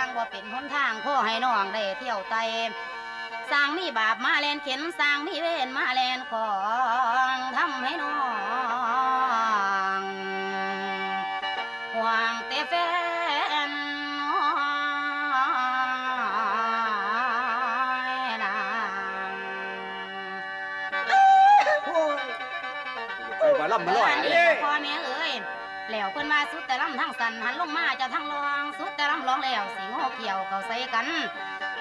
างบ่เป็นหนทางพ่อให้น้องได้เที่ยวไตสร้างมีบาปมาแลนเข็นสร้างมีเวรมาแลนของทำให้น้องห่วงแต่แฟนน้อยนางไปบ่ล่ำมาลอยเอ้ยพ่อแม่เอ้ยแล้วเพิ่นมาสุดแต่ลำทั้งสันหันลงมาจะทั้งรอง แต่ลำร้องแล้วสิงโหเกี่ยวเขาใส่กัน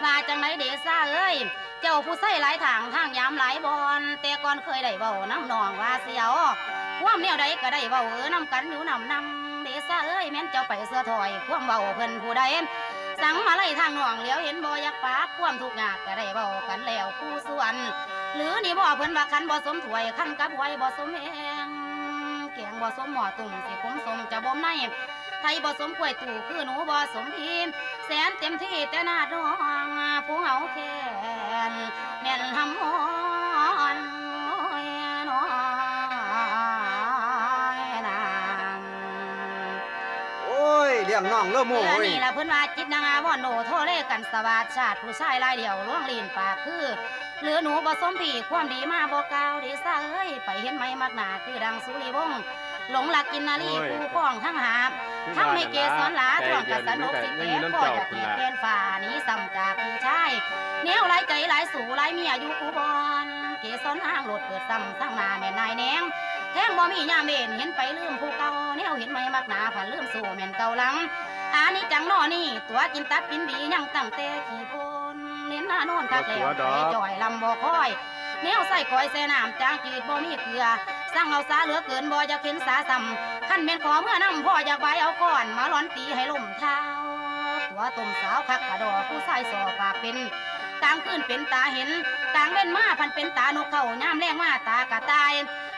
ว่าจังไหนเดซ่าเอ้ยเจ้าผู้ใส่หลายทางทางยามหลายบอนแต่ก่อนเคยได้เว้าน้ำนองว่าเสียวความแนวใดก็ได้เว้าเออน้ำกันอยู่นำนำเดซ่าเอ้ยแม่นเจ้าไปเสื้อถอยความเว้าเพิ่นผู้ใดสั่งมาไล่ทางหนองเหลียวเห็นบ่อยากปากความทุกข์ยากก็ได้เว้ากันแล้วคู่ส่วน หรือนี่บ่เพิ่นว่าคันบ่สมถวยคันกับไว้บ่สมแหง กงบ่สมหมอตุ่มสิคมสมจะบ่มในไทยบ่สมกล้วยตู่คือหนูบ่สมพีมแสนเต็มที่แต่หน้าน้องผู้เหาแค่ ยเลี้ยงน้องเลิ่มโม่เพื่อเว้ยนี่ละเพิ่นว่าจิตนางอาวอนโนโทเลกันสวัสดชาติผู้ชายลายเดียวล่วงลีนปากคือหรือหนูบ่สมผีความดีมาบ่กล่าวดีซะเอ้ยไปเห็นไหมมักหนาคือดังสุริวงศ์หลงหลักกินนารีผู้ป้องทั้งหาบทั้งไม่เกสรหลาท่วงกับสนุกสิแก่พ่ออยากเหตุเกณฑ์ฝ่าหนี้ซ้ำจากพี่ชายเหนียวหลายใจหลายสู่หลายเมียอยู่กูบอนเกสรห้างโหลดเปิดซ้ำทั้งหนาแม่นายแนงแท่ง บ่มียามเด่นเห็นไปลืมผู้เก่าแนวเห็นไหมมักหนาผ่านลืมสู่แมนเก่าหลังอานี่จังนอนี่ ตัวกินตัดกินบียังตั้งแต่ขี่พนเน้นหน้าโน่นคักแล้วจ่อยลำบ่ค่อยแนวใส่ก้อยใส่น้ำจางจืดบ่มีเกลือสั่งเอาสาเหลือเกินบ่อยากเห็นสาซ้ำขั้นแม่นขอเมื่อน้ำพ่ออยากใบเอาก่อนมาร้อนตีให้ล่มเท้าตัวต้มสาวคักกระดอผู้ชายสอปากเป็นกลางคืนเป็นตาเห็นกลางเว้นมาพันเป็นตานกเขาย่ามแรงมาตากะตาย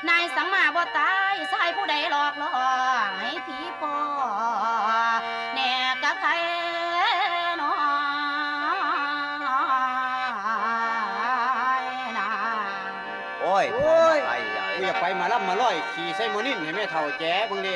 นายสังมาบ่ตายชายผู้ใดหลอกล่อให้ผีปอแน่กะใครน้อยนาโอ้ยโอ้ยไอ้กูอยากไปมาล่ำมาลอยขี่ใส่หมอนิ่นให้แม่เฒ่าแจ้เบิ่งดิ